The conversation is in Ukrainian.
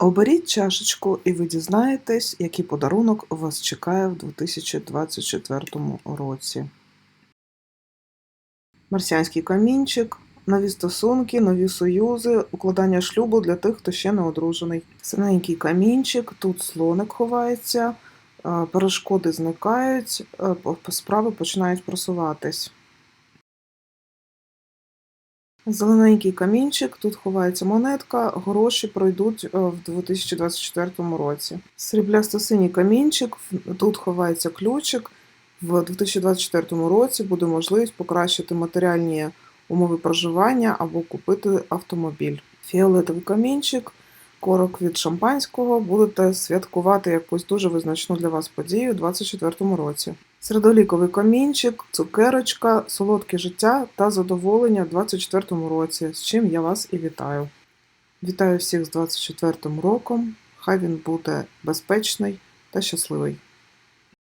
Оберіть чашечку, і ви дізнаєтесь, який подарунок вас чекає в 2024 році. Марсіанський камінчик, нові стосунки, нові союзи, укладання шлюбу для тих, хто ще не одружений. Синенький камінчик, тут слоник ховається, е, перешкоди зникають, е, справи починають просуватись. Зелененький камінчик, тут ховається монетка, гроші пройдуть е, в 2024 році. Сріблясто-синій камінчик, тут ховається ключик. В 2024 році буде можливість покращити матеріальні умови проживання або купити автомобіль. Фіолетовий камінчик, корок від шампанського, будете святкувати якусь дуже визначну для вас подію у 2024 році. Середоліковий камінчик, цукерочка, солодке життя та задоволення в 2024 році, з чим я вас і вітаю. Вітаю всіх з 2024 роком. Хай він буде безпечний та щасливий.